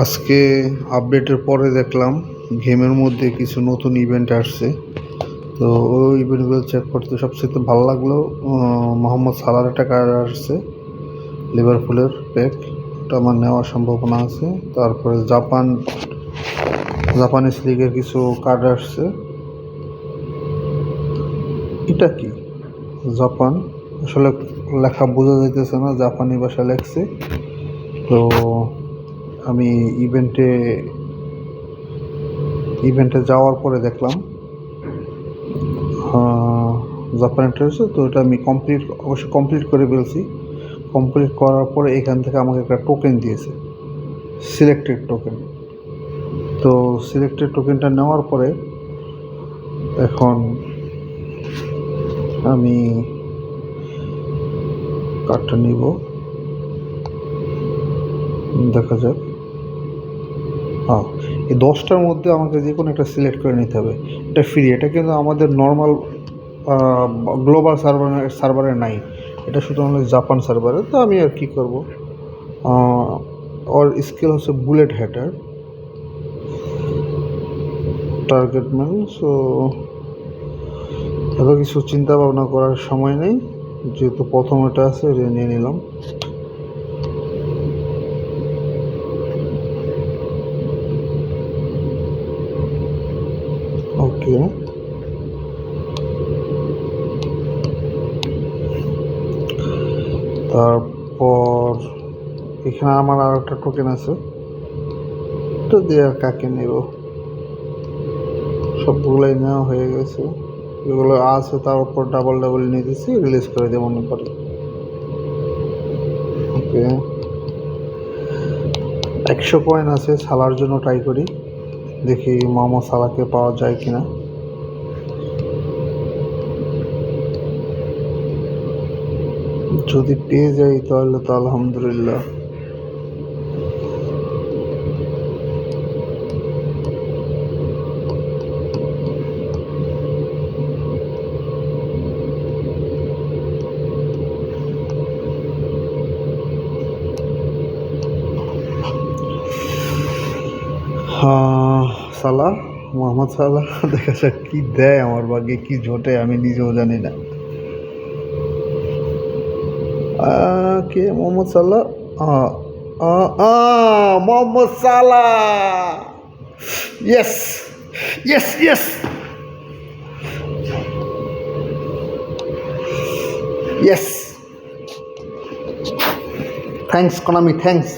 আজকে আপডেটের পরে দেখলাম গেমের মধ্যে কিছু নতুন ইভেন্ট আসছে। তো ওই ইভেন্টগুলো চেক করতে সবচেয়ে ভালো লাগল মোহাম্মদ সালার একটা কার্ড আসছে লিভারপুলের প্যাক ওটা আমার নেওয়ার সম্ভাবনা আছে। তারপরে জাপান জাপানিজ লিগের কিছু কার্ড আসছে। এটা কি? জাপান আসলে লেখা বোঝা যাইতেছে না জাপানি ভাষা লেখছে। তো আমি ইভেন্টে ইভেন্টে যাওয়ার পরে দেখলাম আহ, জাপানিটা তো এটা আমি কমপ্লিট অবশ্যই কমপ্লিট করে ফেলছি। কমপ্লিট করার পরে এখান থেকে আমাকে একটা টোকেন দিয়েছে সিলেক্টেড টোকেন তো সিলেক্টেড টোকেনটা নেওয়ার পরে এখন আমি কার্ডটা নিব। দেখা যাক। হ্যাঁ এই দশটার মধ্যে আমাকে যে কোনো একটা সিলেক্ট করে নিতে হবে। এটা ফ্রি এটা কিন্তু আমাদের নর্মাল গ্লোবাল সার্ভার সার্ভারে নাই। এটা শুধু আমাদের জাপান সার্ভারে তো আমি আর কি করব? ওর স্কিল হচ্ছে বুলেট হ্যাটার টার্গেট ম্যান সো এত কিছু চিন্তা ভাবনা করার সময় নেই। যেহেতু প্রথম এটা আছে, এটা নিয়ে নিলাম। ওকে। তারপর এখানে আমার আর একটা টোকেন আছে। তো দিয়ে আর কাকে নেব? সবগুলোই নেওয়া হয়ে গেছে। যেগুলো আছে, তার উপর ডাবল ডাবল নিয়ে দিচ্ছি রিলিজ করে দেবো মনে পরে। ওকে একশো কয়েন আছে, সালার জন্য ট্রাই করি। দেখি মোহাম্মদ সালাকে পাওয়া যায় কিনা। যদি পেয়ে যাই তাহলে তো আলহামদুলিল্লাহ। সালাহ, মোহাম্মদ সালাহ, দেখা যাক কি দেয় আমার ভাগ্যে, কি ঝোটে আমি নিজেও জানি না। কে? Mohamed Salah Mohamed Salah! Yes yes yes yes thanks Konami thanks